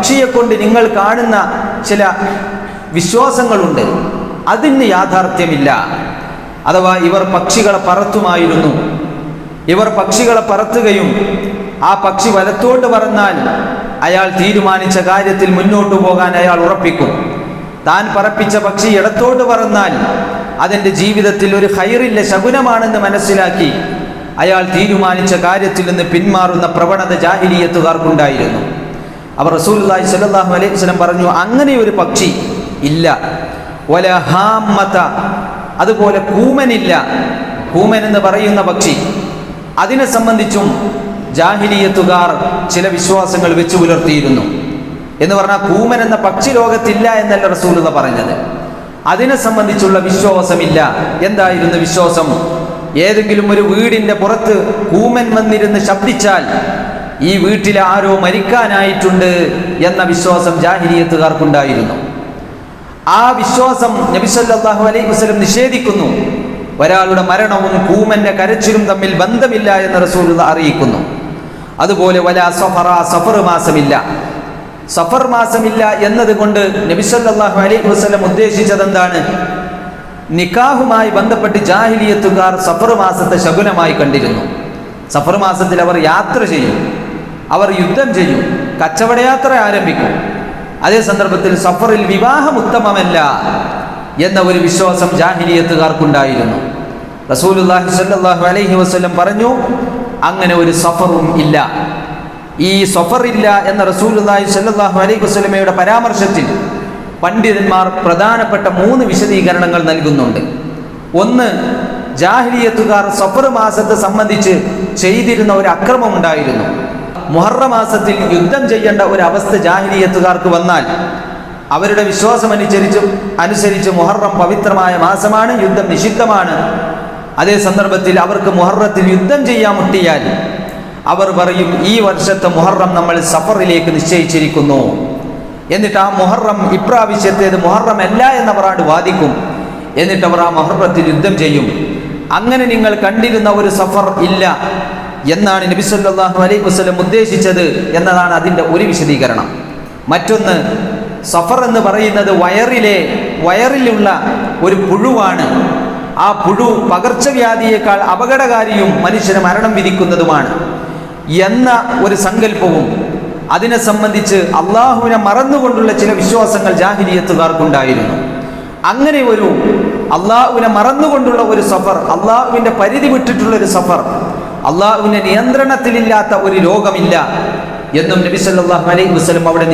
പക്ഷിയെ കൊണ്ട് നിങ്ങൾ കാണുന്ന ചില വിശ്വാസങ്ങളുണ്ട്. അതിന് യാഥാർത്ഥ്യമില്ല. അഥവാ ഇവർ പക്ഷികളെ പറത്തുമായിരുന്നു. ഇവർ പക്ഷികളെ പറത്തുകയും ആ പക്ഷി വലത്തോട്ട് പറന്നാൽ അയാൾ തീരുമാനിച്ച കാര്യത്തിൽ മുന്നോട്ട് പോകാൻ അയാൾ ഉറപ്പിക്കും. താൻ പറപ്പിച്ച പക്ഷി ഇടത്തോട്ട് പറന്നാൽ അതിന്റെ ജീവിതത്തിൽ ഒരു ഹൈറില്ല ശകുനമാണെന്ന് മനസ്സിലാക്കി അയാൾ തീരുമാനിച്ച കാര്യത്തിൽ നിന്ന് പിന്മാറുന്ന പ്രവണത ജാഹിലിയത്തുകാർക്കുണ്ടായിരുന്നു. അവർ റസൂലുള്ളാഹി സ്വല്ലല്ലാഹു അലൈഹി വസല്ലം പറഞ്ഞു അങ്ങനെ ഒരു പക്ഷി ഇല്ല. ഒല ഹാമത അതുപോലെ കൂമനില്ല. കൂമൻ എന്ന് പറയുന്ന പക്ഷി. അതിനെ സംബന്ധിച്ചും ജാഹിലിയത്തുകാർ ചില വിശ്വാസങ്ങൾ വെച്ചു പുലർത്തിയിരുന്നു. എന്ന് പറഞ്ഞാൽ കൂമൻ എന്ന പക്ഷി ലോകത്തില്ല എന്നല്ല റസൂലത പറഞ്ഞത്. അതിനെ സംബന്ധിച്ചുള്ള വിശ്വാസമില്ല. എന്തായിരുന്നു വിശ്വാസം? ഏതെങ്കിലും ഒരു വീടിന്റെ പുറത്ത് കൂമൻ വന്നിരുന്ന് ശബ്ദിച്ചാൽ ഈ വീട്ടിൽ ആരോ മരിക്കാനായിട്ടുണ്ട് എന്ന വിശ്വാസം ജാഹിരിയത്തുകാർക്കുണ്ടായിരുന്നു. ആ വിശ്വാസം നബിസല്ലാഹു അലൈഹി വസ്ലം നിഷേധിക്കുന്നു. ഒരാളുടെ മരണവും കൂമന്റെ കരച്ചിലും തമ്മിൽ ബന്ധമില്ല എന്ന് റസൂൽ അറിയിക്കുന്നു. അതുപോലെ വല സഫറ സഫർ മാസമില്ല. സഫർ മാസമില്ല എന്നതുകൊണ്ട് നബിസല്ലാഹു അലൈഹി വസ്ലം ഉദ്ദേശിച്ചത് എന്താണ് നിക്കാഹുമായി ബന്ധപ്പെട്ട് ജാഹിലിയത്തുകാർ സഫർ മാസത്തെ ശകുനമായി കണ്ടിരുന്നു. സഫർ മാസത്തിൽ അവർ യാത്ര ചെയ്യും അവർ യുദ്ധം ചെയ്യും. കച്ചവടയാത്ര ആരംഭിക്കും. അതേ സന്ദർഭത്തിൽ സഫറിൽ വിവാഹം ഉത്തമമല്ല എന്ന ഒരു വിശ്വാസം ജാഹിലിയത്തുകാർക്കുണ്ടായിരുന്നു. റസൂലുല്ലാഹി സ്വല്ലല്ലാഹു അലൈഹി വസല്ലം പറഞ്ഞു അങ്ങനെ ഒരു സഫറും ഇല്ല. ഈ സഫറില്ല എന്ന റസൂലുല്ലാഹി സല്ലാഹു അലൈഹി വസ്ലമയുടെ പരാമർശത്തിൽ പണ്ഡിതന്മാർ പ്രധാനപ്പെട്ട മൂന്ന് വിശദീകരണങ്ങൾ നൽകുന്നുണ്ട്. ഒന്ന് ജാഹിലിയത്തുകാർ സഫർ മാസത്തെ സംബന്ധിച്ച് ചെയ്തിരുന്ന ഒരു അക്രമം ഉണ്ടായിരുന്നു. മുഹറ മാസത്തിൽ യുദ്ധം ചെയ്യേണ്ട ഒരു അവസ്ഥ ജാഹിലിയത്തുകാർക്ക് വന്നാൽ അവരുടെ വിശ്വാസം അനുസരിച്ച് അനുസരിച്ച് മുഹറം പവിത്രമായ മാസമാണ് യുദ്ധം നിഷിദ്ധമാണ്. അതേ സന്ദർഭത്തിൽ അവർക്ക് മുഹറത്തിൽ യുദ്ധം ചെയ്യാൻ മുട്ടിയാൽ അവർ പറയും ഈ വർഷത്തെ മുഹറം നമ്മൾ സഫറിലേക്ക് നിശ്ചയിച്ചിരിക്കുന്നു. എന്നിട്ട് ആ മുഹറം ഇപ്രാവശ്യത്തേത് മുഹറം അല്ല എന്നവരാണ് വാദിക്കും. എന്നിട്ട് അവർ ആ മുഹറത്തിൽ യുദ്ധം ചെയ്യും. അങ്ങനെ നിങ്ങൾ കണ്ടിരുന്ന ഒരു സഫർ ഇല്ല. എന്നാണ് നബി സല്ലല്ലാഹു അലൈഹി വസ്ലം ഉദ്ദേശിച്ചത് എന്നതാണ് അതിന്റെ ഒരു വിശദീകരണം. മറ്റൊന്ന് സഫർ എന്ന് പറയുന്നത് വയറിലെ വയറിലുള്ള ഒരു പുഴുവാണ്. ആ പുഴു പകർച്ചവ്യാധിയേക്കാൾ അപകടകാരിയും മനുഷ്യന് മരണം വിധിക്കുന്നതുമാണ് എന്ന ഒരു സങ്കല്പവും അതിനെ സംബന്ധിച്ച് അള്ളാഹുവിനെ മറന്നുകൊണ്ടുള്ള ചില വിശ്വാസങ്ങൾ ജാഹിരിയത്തുകാർക്കുണ്ടായിരുന്നു അങ്ങനെ ഒരു അള്ളാഹുവിനെ മറന്നുകൊണ്ടുള്ള ഒരു സഫർ അള്ളാഹുവിന്റെ പരിധി വിട്ടിട്ടുള്ള ഒരു സഫർ അള്ളാഹുവിന്റെ നിയന്ത്രണത്തിലില്ലാത്ത ഒരു ലോകമില്ല എന്നും നബി അലൈഹി വസ്ലം അവിടെ